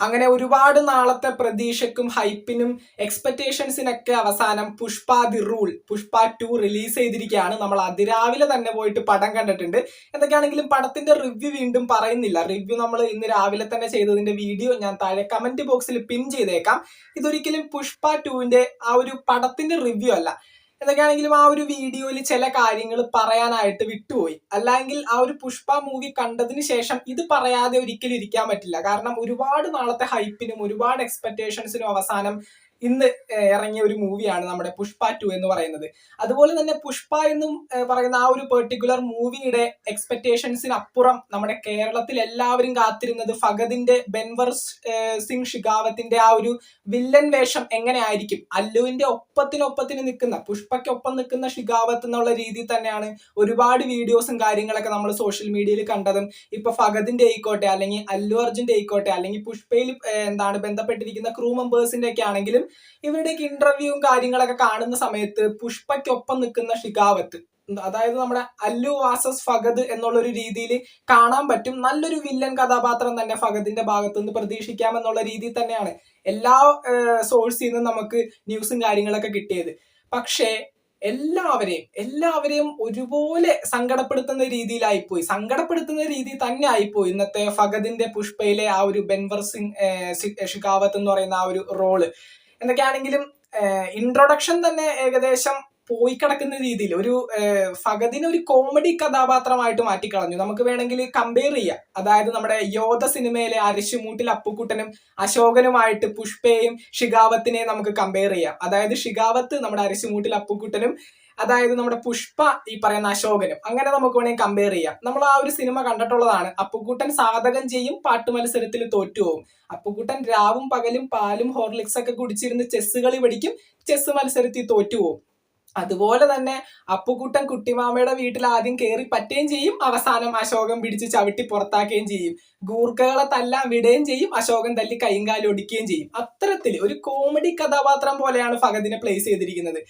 അങ്ങനെ ഒരുപാട് നാളത്തെ പ്രതീക്ഷയ്ക്കും ഹൈപ്പിനും എക്സ്പെക്ടേഷൻസിനൊക്കെ അവസാനം Pushpa the rule Pushpa two release ചെയ്തിരിക്കുകയാണ്. നമ്മൾ അതിരാവിലെ തന്നെ പോയിട്ട് പടം കണ്ടിട്ടുണ്ട്. എന്തൊക്കെയാണെങ്കിലും പടത്തിന്റെ റിവ്യൂ വീണ്ടും പറയുന്നില്ല. റിവ്യൂ നമ്മൾ ഇന്ന് രാവിലെ തന്നെ ചെയ്തതിന്റെ വീഡിയോ ഞാൻ താഴെ കമന്റ് ബോക്സിൽ പിൻ ചെയ്തേക്കാം. ഇതൊരിക്കലും പുഷ്പ ടുവിന്റെ ആ ഒരു പടത്തിന്റെ റിവ്യൂ അല്ല. എന്തൊക്കെയാണെങ്കിലും ആ ഒരു വീഡിയോയിൽ ചില കാര്യങ്ങൾ പറയാനായിട്ട് വിട്ടുപോയി. അല്ലെങ്കിൽ ആ ഒരു പുഷ്പ മൂവി കണ്ടതിന് ശേഷം ഇത് പറയാതെ ഒരിക്കലും ഇരിക്കാൻ പറ്റില്ല. കാരണം ഒരുപാട് നാളത്തെ ഹൈപ്പിനും ഒരുപാട് എക്സ്പെക്ടേഷൻസിനും അവസാനം ഇന്ന് ഇറങ്ങിയ ഒരു മൂവിയാണ് നമ്മുടെ പുഷ്പ ടു എന്ന് പറയുന്നത്. അതുപോലെ തന്നെ പുഷ്പ എന്നും പറയുന്ന ആ ഒരു പെർട്ടിക്കുലർ മൂവിയുടെ എക്സ്പെക്ടേഷൻസിന് അപ്പുറം നമ്മുടെ കേരളത്തിൽ എല്ലാവരും കാത്തിരുന്നത് ഫഗദിന്റെ ബെൻവർ സിംഗ് ഷിഖാവത്തിന്റെ ആ ഒരു വില്ലൻ വേഷം എങ്ങനെയായിരിക്കും? അല്ലുവിന്റെ ഒപ്പത്തിനൊപ്പത്തിന് നിൽക്കുന്ന പുഷ്പയ്ക്കൊപ്പം നിൽക്കുന്ന ഷിഖാവത്ത് എന്നുള്ള രീതിയിൽ തന്നെയാണ് ഒരുപാട് വീഡിയോസും കാര്യങ്ങളൊക്കെ നമ്മൾ സോഷ്യൽ മീഡിയയിൽ കണ്ടതും. ഇപ്പൊ ഫഗദിന്റെ ആയിക്കോട്ടെ അല്ലെങ്കിൽ അല്ലു അർജുന്റെ ആയിക്കോട്ടെ അല്ലെങ്കിൽ പുഷ്പയിൽ എന്താണ് ബന്ധപ്പെട്ടിരിക്കുന്ന ക്രൂ മെമ്പേഴ്സിന്റെ ഒക്കെ ആണെങ്കിലും ഇവരുടെയൊക്കെ ഇന്റർവ്യൂവും കാര്യങ്ങളൊക്കെ കാണുന്ന സമയത്ത് പുഷ്പയ്ക്കൊപ്പം നിൽക്കുന്ന ഷിഖാവത്ത് അതായത് നമ്മുടെ അല്ലു വാസസ് ഫഗദ് എന്നുള്ള ഒരു രീതിയിൽ കാണാൻ പറ്റും. നല്ലൊരു വില്ലൻ കഥാപാത്രം തന്നെ ഫഗദിന്റെ ഭാഗത്തു നിന്ന് പ്രതീക്ഷിക്കാം എന്നുള്ള രീതിയിൽ തന്നെയാണ് എല്ലാ സോഴ്സിൽ നിന്നും നമുക്ക് ന്യൂസും കാര്യങ്ങളൊക്കെ കിട്ടിയത്. പക്ഷേ എല്ലാവരെയും എല്ലാവരെയും ഒരുപോലെ സങ്കടപ്പെടുത്തുന്ന രീതിയിലായിപ്പോയി. സങ്കടപ്പെടുത്തുന്ന രീതി തന്നെ ആയിപ്പോയി ഇന്നത്തെ ഫഗദിന്റെ പുഷ്പയിലെ ആ ഒരു ബെൻവർ സിംഗ് ഷിഖാവത്ത് എന്ന് പറയുന്ന ആ ഒരു റോൾ എന്തൊക്കെയാണെങ്കിലും ഇൻട്രൊഡക്ഷൻ തന്നെ ഏകദേശം പോയി കിടക്കുന്ന രീതിയിൽ ഒരു ഫഗദിനെ ഒരു കോമഡി കഥാപാത്രമായിട്ട് മാറ്റിക്കളഞ്ഞു. നമുക്ക് വേണമെങ്കിൽ കമ്പയർ ചെയ്യാം. അതായത് നമ്മുടെ യോധ സിനിമയിലെ അരിശുമൂട്ടിൽ അപ്പുക്കുട്ടനും അശോകനുമായിട്ട് പുഷ്പയും ഷിഗാവത്തിനെയും നമുക്ക് കമ്പയർ ചെയ്യാം. അതായത് ഷിഗാവത്ത് നമ്മുടെ അരിശുമൂട്ടിൽ അപ്പുക്കുട്ടനും അതായത് നമ്മുടെ പുഷ്പ ഈ പറയുന്ന അശോകനും. അങ്ങനെ നമുക്ക് വേണമെങ്കിൽ കമ്പയർ ചെയ്യാം. നമ്മൾ ആ ഒരു സിനിമ കണ്ടിട്ടുള്ളതാണ്. അപ്പുക്കുട്ടൻ സാധകം ചെയ്യും പാട്ട് മത്സരത്തിൽ തോറ്റുപോകും അപ്പുക്കുട്ടൻ രാവും പകലും പാലും ഹോർലിക്സ് ഒക്കെ കുടിച്ചിരുന്ന് ചെസ് കളി പഠിക്കും. ചെസ്സ് മത്സരത്തിൽ തോറ്റുപോകും അതുപോലെ തന്നെ അപ്പുക്കുട്ടൻ കുട്ടിമാമയുടെ വീട്ടിൽ ആദ്യം കയറി പറ്റുകയും ചെയ്യും. അവസാനം അശോകൻ പിടിച്ച് ചവിട്ടി പുറത്താക്കുകയും ചെയ്യും. ഗൂർഖകളെ തല്ലാൻ വിടുകയും ചെയ്യും. അശോകൻ തല്ലി കൈയും ഒടിക്കുകയും ചെയ്യും. അത്തരത്തിൽ ഒരു കോമഡി കഥാപാത്രം പോലെയാണ് ഫഹദിനെ പ്ലേസ് ചെയ്തിരിക്കുന്നത്.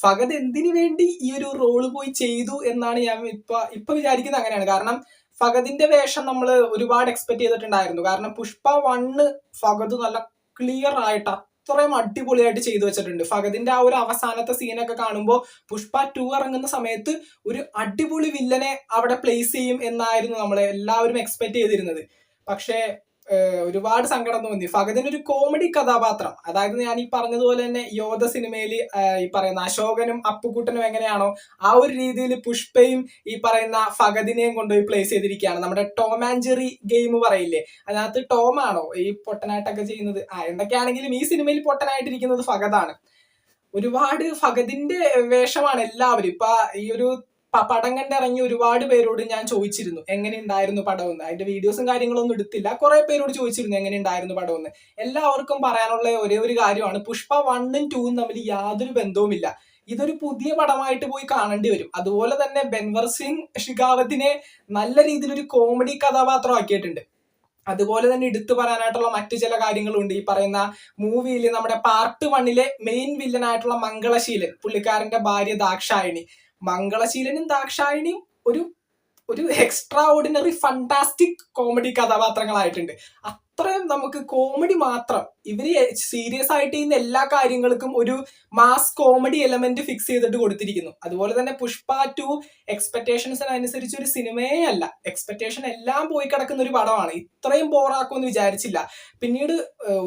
ഫഗദ് എന്തിനു വേണ്ടി ഈ ഒരു റോൾ പോയി ചെയ്തു എന്നാണ് ഞാൻ ഇപ്പൊ ഇപ്പൊ വിചാരിക്കുന്നത് അങ്ങനെയാണ്. കാരണം ഫഗദിന്റെ വേഷം നമ്മൾ ഒരുപാട് എക്സ്പെക്ട് ചെയ്തിട്ടുണ്ടായിരുന്നു. കാരണം പുഷ്പ വണ്ണ് ഫഗദ് നല്ല ക്ലിയർ ആയിട്ട് അത്രയും അടിപൊളിയായിട്ട് ചെയ്തു വെച്ചിട്ടുണ്ട്. ഫഗദിന്റെ ആ ഒരു അവസാനത്തെ സീനൊക്കെ കാണുമ്പോൾ പുഷ്പ ടു ഇറങ്ങുന്ന സമയത്ത് ഒരു അടിപൊളി വില്ലനെ അവിടെ പ്ലേസ് ചെയ്യും എന്നായിരുന്നു നമ്മൾ എല്ലാവരും എക്സ്പെക്ട് ചെയ്തിരുന്നത്. പക്ഷേ ഒരുപാട് സങ്കടം തോന്നി ഫഗദിന് ഒരു കോമഡി കഥാപാത്രം. അതായത് ഞാൻ ഈ പറഞ്ഞതുപോലെ തന്നെ യോധ സിനിമയിൽ ഈ പറയുന്ന അശോകനും അപ്പുക്കുട്ടനും എങ്ങനെയാണോ ആ ഒരു രീതിയിൽ പുഷ്പയും ഈ പറയുന്ന ഫഗദിനെയും കൊണ്ടുപോയി പ്ലേസ് ചെയ്തിരിക്കുകയാണ്. നമ്മുടെ ടോം ആൻഡ് ജെറി ഗെയിം പറയില്ലേ? അതിനകത്ത് ടോം ആണോ ഈ പൊട്ടനായിട്ടൊക്കെ ചെയ്യുന്നത്? ആ എന്തൊക്കെയാണെങ്കിലും ഈ സിനിമയിൽ പൊട്ടനായിട്ടിരിക്കുന്നത് ഫഗദാണ് ഒരുപാട് ഫഗദിന്റെ വേഷമാണ് എല്ലാവരും. ഇപ്പൊ ഈ ഒരു പടം കണ്ടിറങ്ങി ഒരുപാട് പേരോട് ഞാൻ ചോദിച്ചിരുന്നു എങ്ങനെ ഉണ്ടായിരുന്നു പടം എന്ന് അതിന്റെ വീഡിയോസും കാര്യങ്ങളൊന്നും എടുത്തില്ല. കുറെ പേരോട് ചോദിച്ചിരുന്നു എങ്ങനെ ഉണ്ടായിരുന്നു പടം എന്ന് എല്ലാവർക്കും പറയാനുള്ള ഒരേ ഒരു കാര്യമാണ് പുഷ്പ വണ്ണും ടൂവും തമ്മിൽ യാതൊരു ബന്ധവുമില്ല. ഇതൊരു പുതിയ പടമായിട്ട് പോയി കാണേണ്ടി വരും. അതുപോലെ തന്നെ ബെൻവർ സിംഗ് ഷിഖാവത്തിനെ നല്ല രീതിയിൽ ഒരു കോമഡി കഥാപാത്രമാക്കിയിട്ടുണ്ട് അതുപോലെ തന്നെ എടുത്തു പറയാനായിട്ടുള്ള മറ്റു ചില കാര്യങ്ങളുണ്ട്. ഈ പറയുന്ന മൂവിയിൽ നമ്മുടെ പാർട്ട് വണ്ണിലെ മെയിൻ വില്ലനായിട്ടുള്ള മംഗളശീലൻ പുള്ളിക്കാരന്റെ ഭാര്യ ദാക്ഷായണി. മംഗളശീലനും ദാക്ഷായണിയും ഒരു ഒരു എക്സ്ട്രാ ഓർഡിനറി ഫണ്ടാസ്റ്റിക് കോമഡി കഥാപാത്രങ്ങളായിട്ടുണ്ട്. അത്രയും നമുക്ക് കോമഡി മാത്രം. ഇവർ സീരിയസ് ആയിട്ട് ചെയ്യുന്ന എല്ലാ കാര്യങ്ങൾക്കും ഒരു മാസ് കോമഡി എലമെന്റ് ഫിക്സ് ചെയ്തിട്ട് കൊടുത്തിരിക്കുന്നു. അതുപോലെ തന്നെ പുഷ്പ ടു എക്സ്പെക്ടേഷൻസിനനുസരിച്ച് ഒരു സിനിമയേ അല്ല. എക്സ്പെക്ടേഷൻ എല്ലാം പോയി കിടക്കുന്ന ഒരു പടമാണ്. ഇത്രയും ബോറാക്കുമെന്ന് വിചാരിച്ചില്ല. പിന്നീട്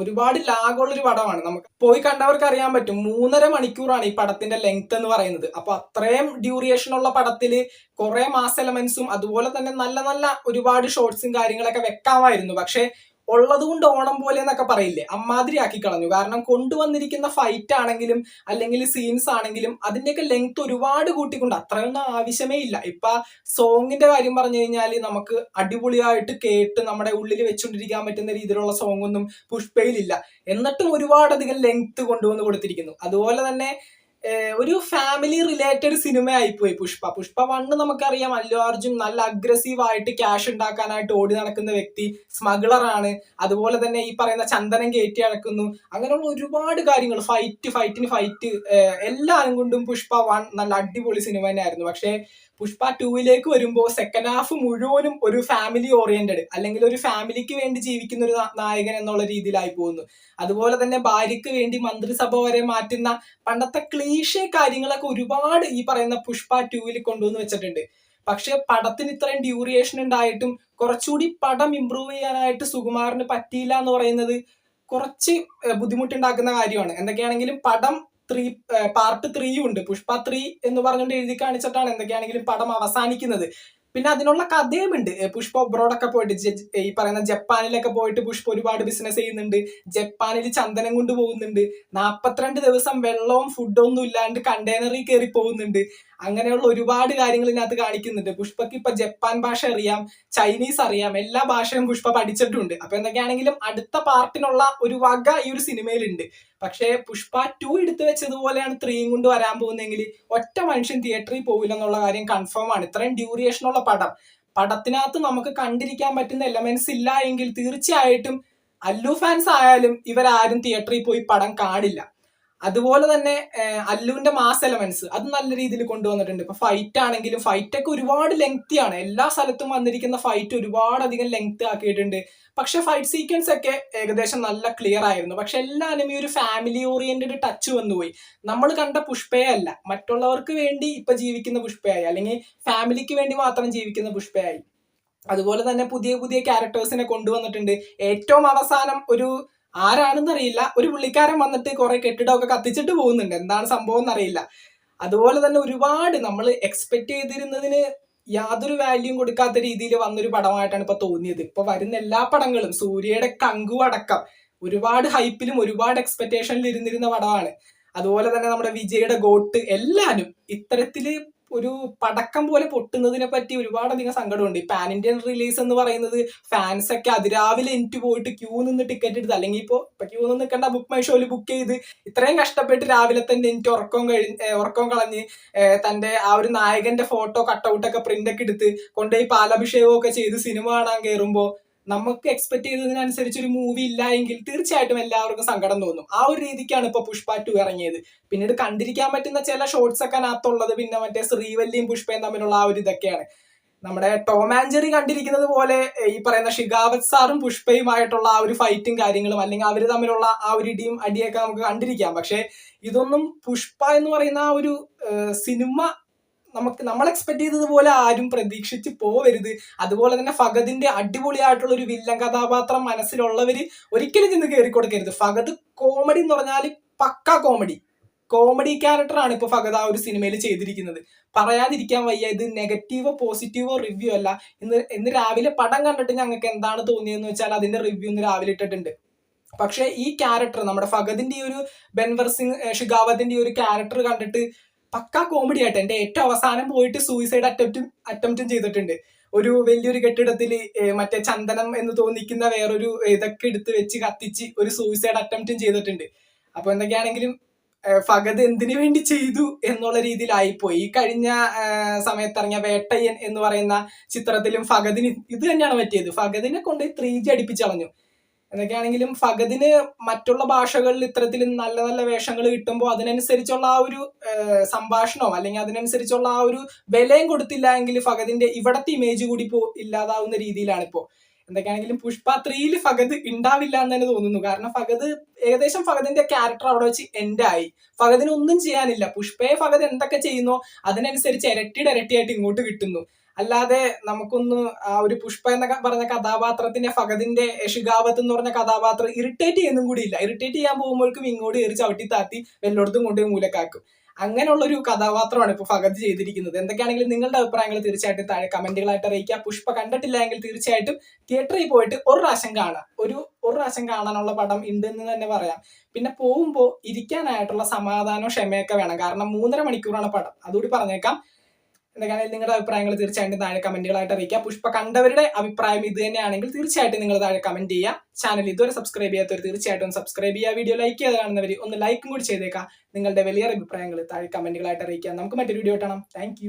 ഒരുപാട് ലാഗുള്ള ഒരു പടമാണ്. നമുക്ക് പോയി കണ്ടവർക്ക് അറിയാൻ പറ്റും. മൂന്നര മണിക്കൂറാണ് ഈ പടത്തിന്റെ ലെങ്ത് എന്ന് പറയുന്നത്. അപ്പൊ അത്രയും ഡ്യൂറേഷൻ ഉള്ള പടത്തിൽ കുറെ മാസ് എലമെന്റ്സും അതുപോലെ തന്നെ നല്ല നല്ല ഒരുപാട് ഷോർട്സും കാര്യങ്ങളൊക്കെ വെക്കാമായിരുന്നു. പക്ഷെ ഉള്ളത് കൊണ്ട് ഓണം പോലെ എന്നൊക്കെ പറയില്ലേ? അമ്മാതിരി ആക്കി കളഞ്ഞു. കാരണം കൊണ്ടുവന്നിരിക്കുന്ന ഫൈറ്റ് ആണെങ്കിലും അല്ലെങ്കിൽ സീൻസ് ആണെങ്കിലും അതിന്റെയൊക്കെ ലെങ്ത് ഒരുപാട് കൂട്ടിക്കൊണ്ട് അത്രയൊന്നും ആവശ്യമേ ഇല്ല. ഇപ്പൊ സോങ്ങിന്റെ കാര്യം പറഞ്ഞു കഴിഞ്ഞാൽ നമുക്ക് അടിപൊളിയായിട്ട് കേട്ട് നമ്മുടെ ഉള്ളിൽ വെച്ചുകൊണ്ടിരിക്കാൻ പറ്റുന്ന രീതിയിലുള്ള സോങ്ങൊന്നും പുഷ്പയിലില്ല. എന്നിട്ടും ഒരുപാടധികം ലെങ്ത് കൊണ്ടുവന്ന് കൊടുത്തിരിക്കുന്നു. അതുപോലെ തന്നെ ഒരു ഫാമിലി റിലേറ്റഡ് സിനിമ ആയിപ്പോയി പുഷ്പ. പുഷ്പ വണ്ണ് നമുക്കറിയാം അല്ലു അർജുൻ നല്ല അഗ്രസീവ് ആയിട്ട് ക്യാഷ് ഉണ്ടാക്കാനായിട്ട് ഓടി നടക്കുന്ന വ്യക്തി സ്മഗ്ലർ ആണ്. അതുപോലെ തന്നെ ഈ പറയുന്ന ചന്ദനം കയറ്റി അടക്കുന്നു. അങ്ങനെയുള്ള ഒരുപാട് കാര്യങ്ങൾ ഫൈറ്റ് ഫൈറ്റിന് ഫൈറ്റ് എല്ലാരും കൊണ്ടും പുഷ്പ വൺ നല്ല അടിപൊളി സിനിമ തന്നെയായിരുന്നു. പക്ഷേ പുഷ്പ ടൂവിലേക്ക് വരുമ്പോൾ സെക്കൻഡ് ഹാഫ് മുഴുവനും ഒരു ഫാമിലി ഓറിയന്റഡ് അല്ലെങ്കിൽ ഒരു ഫാമിലിക്ക് വേണ്ടി ജീവിക്കുന്ന ഒരു നായകൻ എന്നുള്ള രീതിയിലായി പോകുന്നു. അതുപോലെ തന്നെ ഭാര്യയ്ക്ക് വേണ്ടി മന്ത്രിസഭ വരെ മാറ്റുന്ന പണ്ടത്തെ ക്ലീഷേ കാര്യങ്ങളൊക്കെ ഒരുപാട് ഈ പറയുന്ന പുഷ്പ ടൂവിൽ കൊണ്ടുവന്ന് വെച്ചിട്ടുണ്ട്. പക്ഷെ പടത്തിന് ഇത്രയും ഡ്യൂറിയേഷൻ ഉണ്ടായിട്ടും കുറച്ചുകൂടി പടം ഇമ്പ്രൂവ് ചെയ്യാനായിട്ട് സുകുമാറിന് പറ്റിയില്ല എന്ന് പറയുന്നത് കുറച്ച് ബുദ്ധിമുട്ടുണ്ടാക്കുന്ന കാര്യമാണ്. എന്തൊക്കെയാണെങ്കിലും പടം ത്രീ പാർട്ട് ത്രീയും ഉണ്ട്. പുഷ്പ ത്രീ എന്ന് പറഞ്ഞുകൊണ്ട് എഴുതി കാണിച്ചിട്ടാണ് എന്തൊക്കെയാണെങ്കിലും പടം അവസാനിക്കുന്നത്. പിന്നെ അതിനുള്ള കഥയും ഉണ്ട് ഏഹ്, പുഷ്പ അബ്രോഡൊക്കെ പോയിട്ട് ഈ പറയുന്ന ജപ്പാനിലൊക്കെ പോയിട്ട് പുഷ്പ ഒരുപാട് ബിസിനസ് ചെയ്യുന്നുണ്ട്. ജപ്പാനിൽ ചന്ദനം കൊണ്ട് പോകുന്നുണ്ട്. നാപ്പത്തിരണ്ട് ദിവസം വെള്ളവും ഫുഡൊന്നും ഇല്ലാണ്ട് കണ്ടെയ്നറിൽ കയറി പോകുന്നുണ്ട്. അങ്ങനെയുള്ള ഒരുപാട് കാര്യങ്ങൾ ഇതിനകത്ത് കാണിക്കുന്നുണ്ട്. പുഷ്പക്ക് ഇപ്പൊ ജപ്പാൻ ഭാഷ അറിയാം ചൈനീസ് അറിയാം എല്ലാ ഭാഷയും പുഷ്പ പഠിച്ചിട്ടുണ്ട്. അപ്പൊ എന്തൊക്കെയാണെങ്കിലും അടുത്ത പാർട്ടിനുള്ള ഒരു വക ഈ ഒരു സിനിമയിലുണ്ട്. പക്ഷേ പുഷ്പ ടു എടുത്തു വെച്ചതുപോലെയാണ് ത്രീയും കൊണ്ട് വരാൻ പോകുന്നതെങ്കിൽ ഒറ്റ മനുഷ്യൻ തിയേറ്ററിൽ പോകില്ല എന്നുള്ള കാര്യം കൺഫേം ആണ്. ഇത്രയും ഡ്യൂറിയേഷനുള്ള പടം. പടത്തിനകത്ത് നമുക്ക് കണ്ടിരിക്കാൻ പറ്റുന്ന എലമെന്റ്സ് ഇല്ല എങ്കിൽ തീർച്ചയായിട്ടും അല്ലു ഫാൻസ് ആയാലും ഇവരാരും തിയേറ്ററിൽ പോയി പടം കാണില്ല. അതുപോലെ തന്നെ അല്ലുവിന്റെ മാസ് എലമെന്റ്സ് അത് നല്ല രീതിയിൽ കൊണ്ടുവന്നിട്ടുണ്ട്. ഇപ്പൊ ഫൈറ്റ് ആണെങ്കിലും ഫൈറ്റ് ഒക്കെ ഒരുപാട് ലെങ്തി ആണ് എല്ലാ സ്ഥലത്തും വന്നിരിക്കുന്ന ഫൈറ്റ് ഒരുപാട് അധികം ലെങ്ത് ആക്കിയിട്ടുണ്ട്. പക്ഷെ ഫൈറ്റ് സീക്വൻസ് ഒക്കെ ഏകദേശം നല്ല ക്ലിയർ ആയിരുന്നു. പക്ഷെ എല്ലാ അനിമി ഒരു ഫാമിലി ഓറിയന്റഡ് ടച്ച് വന്നുപോയി. നമ്മൾ കണ്ട പുഷ്പയല്ല മറ്റുള്ളവർക്ക് വേണ്ടി ഇപ്പൊ ജീവിക്കുന്ന പുഷ്പയായി. അല്ലെങ്കിൽ ഫാമിലിക്ക് വേണ്ടി മാത്രം ജീവിക്കുന്ന പുഷ്പയായി. അതുപോലെ തന്നെ പുതിയ പുതിയ ക്യാരക്ടേഴ്സിനെ കൊണ്ടുവന്നിട്ടുണ്ട്. ഏറ്റവും അവസാനം ഒരു ആരാണെന്ന് അറിയില്ല. ഒരു പുള്ളിക്കാരൻ വന്നിട്ട് കുറെ കെട്ടിടമൊക്കെ കത്തിച്ചിട്ട് പോകുന്നുണ്ട്. എന്താണ് സംഭവം എന്നറിയില്ല. അതുപോലെ തന്നെ ഒരുപാട് നമ്മൾ എക്സ്പെക്ട് ചെയ്തിരുന്നതിന് യാതൊരു വാല്യൂം കൊടുക്കാത്ത രീതിയിൽ വന്നൊരു പടമായിട്ടാണ് ഇപ്പൊ തോന്നിയത്. ഇപ്പൊ വരുന്ന എല്ലാ പടങ്ങളും സൂര്യയുടെ കങ്കു അടക്കം ഒരുപാട് ഹൈപ്പിലും ഒരുപാട് എക്സ്പെക്ടേഷനിൽ ഇരുന്നിരുന്ന പടമാണ്. അതുപോലെ തന്നെ നമ്മുടെ വിജയുടെ ഗോട്ട് എല്ലാവരും ഇത്തരത്തിൽ ഒരു പടക്കം പോലെ പൊട്ടുന്നതിനെ പറ്റി ഒരുപാടധികം സങ്കടമുണ്ട്. ഈ പാൻ ഇന്ത്യൻ റിലീസ് എന്ന് പറയുന്നത് ഫാൻസ് ഒക്കെ അതിരാവിലെ എനിക്ക് പോയിട്ട് ക്യൂ നിന്ന് ടിക്കറ്റ് എടുത്ത് അല്ലെങ്കിൽ ഇപ്പോ ഇപ്പൊ ക്യൂ നിന്ന് നിൽക്കേണ്ട ബുക്ക് മൈ ഷോയിൽ ബുക്ക് ചെയ്ത് ഇത്രയും കഷ്ടപ്പെട്ട് രാവിലെ തന്നെ എനിക്ക് ഉറക്കം കഴിഞ്ഞ് ഉറക്കം കളഞ്ഞ് തന്റെ ആ ഒരു നായകന്റെ ഫോട്ടോ കട്ടൗട്ടൊക്കെ പ്രിന്റ് ഒക്കെ എടുത്ത് കൊണ്ടുപോയി പാലഭിഷേകമൊക്കെ ചെയ്ത് സിനിമ കാണാൻ കയറുമ്പോൾ നമുക്ക് എക്സ്പെക്ട് ചെയ്തതിനനുസരിച്ച് ഒരു മൂവി ഇല്ല എങ്കിൽ തീർച്ചയായിട്ടും എല്ലാവർക്കും സങ്കടം തോന്നും. ആ ഒരു രീതിക്കാണ് ഇപ്പൊ പുഷ്പ ടു ഇറങ്ങിയത്. പിന്നീട് കണ്ടിരിക്കാൻ പറ്റുന്ന ചില ഷോർട്സ് ഒക്കെ അതിനകത്തുള്ളത് പിന്നെ മറ്റേ ശ്രീവല്ലിയും പുഷ്പയും തമ്മിലുള്ള ആ ഒരു ഇതൊക്കെയാണ്. നമ്മുടെ ടോം ആൻഡ് കണ്ടിരിക്കുന്നത് പോലെ ഈ പറയുന്ന ഷിഗാവത് സാറും പുഷ്പയുമായിട്ടുള്ള ആ ഒരു ഫൈറ്റും കാര്യങ്ങളും അല്ലെങ്കിൽ അവർ തമ്മിലുള്ള ആ ഒരു ഇടിയും അടിയൊക്കെ നമുക്ക് കണ്ടിരിക്കാം. പക്ഷെ ഇതൊന്നും പുഷ്പ എന്ന് പറയുന്ന ആ ഒരു സിനിമ നമുക്ക് നമ്മൾ എക്സ്പെക്ട് ചെയ്തതുപോലെ ആരും പ്രതീക്ഷിച്ച് പോവരുത്. അതുപോലെ തന്നെ ഫഗദിന്റെ അടിപൊളിയായിട്ടുള്ള ഒരു വില്ലൻ കഥാപാത്രം മനസ്സിലുള്ളവർ ഒരിക്കലും ചെന്ന് കയറി കൊടുക്കരുത്. ഫഗദ് കോമഡി എന്ന് പറഞ്ഞാൽ പക്ക കോമഡി കോമഡി ക്യാരക്ടറാണ് ഇപ്പൊ ഫഗദ് ആ ഒരു സിനിമയിൽ ചെയ്തിരിക്കുന്നത്. പറയാതിരിക്കാൻ വയ്യ ഇത് നെഗറ്റീവോ പോസിറ്റീവോ റിവ്യൂ അല്ല. ഇന്ന് ഇന്ന് രാവിലെ പടം കണ്ടിട്ട് ഞങ്ങൾക്ക് എന്താണ് തോന്നിയതെന്ന് വെച്ചാൽ അതിന്റെ റിവ്യൂ ഇന്ന് രാവിലെ ഇട്ടിട്ടുണ്ട്. പക്ഷെ ഈ ക്യാരക്ടർ നമ്മുടെ ഫഗദിന്റെ ഈ ഒരു ബെൻവർ സിംഗ് ഷിഗാവത്തിന്റെ ഈ ഒരു ക്യാരക്ടർ കണ്ടിട്ട് പക്ക കോമഡി ആയിട്ട്. എന്റെ ഏറ്റവും അവസാനം പോയിട്ട് സൂയിസൈഡ് അറ്റംപ്റ്റും അറ്റംപ്റ്റും ചെയ്തിട്ടുണ്ട്. ഒരു വലിയൊരു കെട്ടിടത്തിൽ മറ്റേ ചന്ദനം എന്ന് തോന്നിക്കുന്ന വേറൊരു ഇതൊക്കെ എടുത്ത് വെച്ച് കത്തിച്ച് ഒരു സൂയിസൈഡ് അറ്റംപ്റ്റും ചെയ്തിട്ടുണ്ട്. അപ്പൊ എന്തൊക്കെയാണെങ്കിലും ഫഗത് എന്തിനു വേണ്ടി ചെയ്തു എന്നുള്ള രീതിയിലായിപ്പോയി. ഈ കഴിഞ്ഞ സമയത്തിറങ്ങിയ വേട്ടയ്യൻ എന്ന് പറയുന്ന ചിത്രത്തിലും ഫഗതിന് ഇത് തന്നെയാണ് പറ്റിയത്. ഫഗതിനെ കൊണ്ട് ത്രീ ജി അടിപ്പിച്ചളഞ്ഞു എന്തൊക്കെയാണെങ്കിലും ഫഗതിന് മറ്റുള്ള ഭാഷകളിൽ ഇത്തരത്തിൽ നല്ല നല്ല വേഷങ്ങൾ കിട്ടുമ്പോൾ അതിനനുസരിച്ചുള്ള ആ ഒരു സംഭാഷണമോ അല്ലെങ്കിൽ അതിനനുസരിച്ചുള്ള ആ ഒരു വിലയും കൊടുത്തില്ല എങ്കിൽ ഫഗദിന്റെ ഇവിടത്തെ ഇമേജ് കൂടി ഇപ്പോ ഇല്ലാതാവുന്ന രീതിയിലാണ് ഇപ്പോ എന്തൊക്കെയാണെങ്കിലും പുഷ്പ ത്രീയിൽ ഫഗദ് ഉണ്ടാവില്ല എന്ന് തന്നെ തോന്നുന്നു. കാരണം ഫഗദ് ഏകദേശം ഫഗദിന്റെ ക്യാരക്ടർ അവിടെ വെച്ച് എൻഡ് ആയി. ഫഗദിന് ഒന്നും ചെയ്യാനില്ല. പുഷ്പയെ ഫഗദ് എന്തൊക്കെ ചെയ്യുന്നോ അതിനനുസരിച്ച് ഇരട്ടിയുടെ ഇരട്ടിയായിട്ട് ഇങ്ങോട്ട് കിട്ടുന്നു. അല്ലാതെ നമുക്കൊന്ന് ആ ഒരു പുഷ്പ എന്ന പറഞ്ഞ കഥാപാത്രത്തിന്റെ ഫഗതിന്റെ ഷിഗാവത്ത് എന്ന് പറഞ്ഞ കഥാപാത്രം ഇറിറ്റേറ്റ് ചെയ്യുന്നും കൂടി ഇല്ല. ഇറിറ്റേറ്റ് ചെയ്യാൻ പോകുമ്പോഴേക്കും ഇങ്ങോട്ട് കയറി ചവിട്ടി താത്തി വെല്ലോടത്തും കൊണ്ടുപോയി മൂലക്കാക്കും. അങ്ങനെയുള്ള ഒരു കഥാപാത്രമാണ് ഇപ്പൊ ഫഗത് ചെയ്തിരിക്കുന്നത്. എന്തൊക്കെയാണെങ്കിലും നിങ്ങളുടെ അഭിപ്രായങ്ങൾ തീർച്ചയായിട്ടും താഴെ കമന്റുകളായിട്ട് അറിയിക്കുക. പുഷ്പ കണ്ടിട്ടില്ല എങ്കിൽ തീർച്ചയായിട്ടും തിയേറ്ററിൽ പോയിട്ട് ഒരു പ്രാവശ്യം കാണാം. ഒരു ഒരു പ്രാവശ്യം കാണാനുള്ള പടം ഉണ്ടെന്ന് തന്നെ പറയാം. പിന്നെ പോകുമ്പോൾ ഇരിക്കാനായിട്ടുള്ള സമാധാനവും ക്ഷമയൊക്കെ വേണം. കാരണം മൂന്നര മണിക്കൂറാണ് പടം. അതുകൂടി പറഞ്ഞേക്കാം. എന്തൊക്കെയാണെങ്കിലും നിങ്ങളുടെ അഭിപ്രായങ്ങൾ തീർച്ചയായിട്ടും താഴെ കമന്റുകളായിട്ട് അറിയിക്കുക പുഷ്പ കണ്ടവരുടെ അഭിപ്രായം ഇത് തന്നെയാണെങ്കിൽ തീർച്ചയായിട്ടും നിങ്ങൾ താഴെ കമന്റ് ചെയ്യുക. ചാനൽ ഇതുവരെ സബ്സ്ക്രൈബ് ചെയ്യാത്തവർ തീർച്ചയായിട്ടും സബ്സ്ക്രൈബ് ചെയ്യുക. വീഡിയോ ലൈക്ക് ചെയ്ത് കാണുന്നവർ ഒന്ന് ലൈക്കും കൂടി ചെയ്തേക്കാം നിങ്ങളുടെ വലിയ അഭിപ്രായങ്ങൾ താഴെ കമന്റുകളായിട്ട് അറിയിക്കുക. നമുക്ക് മറ്റൊരു വീഡിയോ കാണാം. താങ്ക്